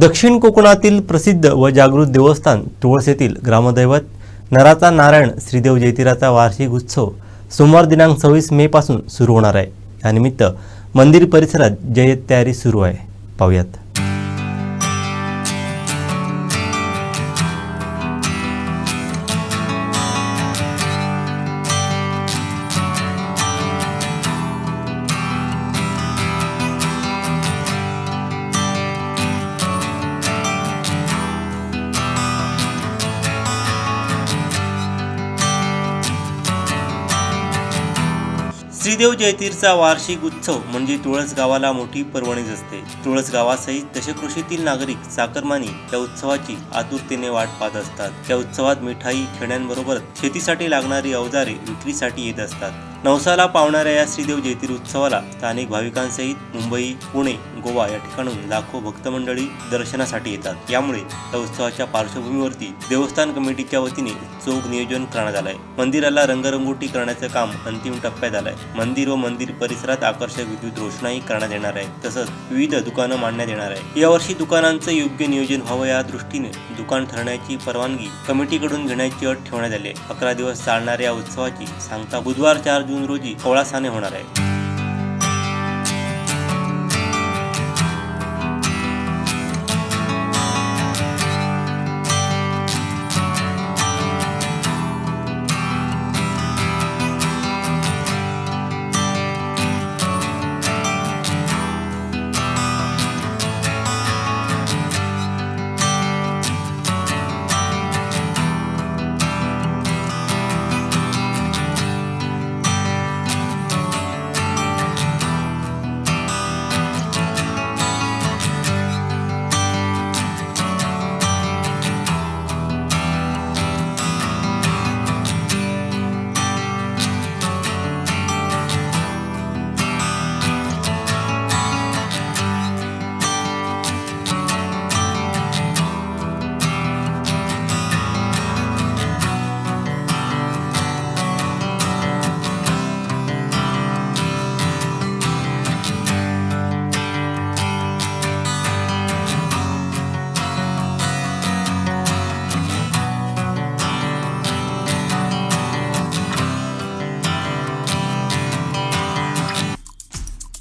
दक्षिण कोकणातील प्रसिद्ध व जागृत देवस्थान तुळस येथील ग्रामदैवत नराचा नारायण श्रीदेव जयतीराचा वार्षिक उत्सव सोमवार दिनांक सव्वीस मे पासून सुरू होणार आहे. यानिमित्त मंदिर परिसरात जय तयारी सुरू आहे. पाहूयात. श्रीदेव जयतीरचा वार्षिक उत्सव म्हणजे तुळस गावाला मोठी पर्वणीच असते. तुळस गावासहित दशकृषीतील नागरिक चाकरमानी या उत्सवाची आतुरतेने वाट पाहत असतात. या उत्सवात मिठाई खेड्यांबरोबरच शेतीसाठी लागणारी अवजारे विक्रीसाठी येत असतात. नवसाला पावणाऱ्या या श्रीदेव जयतीर उत्सवाला स्थानिक भाविकांसहित मुंबई पुणे गोवा या ठिकाणून लाखो भक्तमंडळी दर्शनासाठी येतात. यामुळे या उत्सवाच्या पार्श्वभूमीवरती देवस्थान कमिटीच्या वतीने चोख नियोजन करण्यात आलंय. मंदिराला रंगरंगोटी करण्याचं काम अंतिम टप्प्यात आलंय. मंदिर व मंदिर परिसरात आकर्षक विद्युत रोषणाई करण्यात येणार आहे. तसंच विविध दुकानं मांडण्यात येणार आहे. यावर्षी दुकानांचं योग्य नियोजन व्हावं या दृष्टीने दुकान ठरण्याची परवानगी कमिटीकडून घेण्याची अट ठेवण्यात आली आहे. अकरा दिवस चालणाऱ्या या उत्सवाची सांगता बुधवार चार जून रोजी कवळासाने होणार आहे.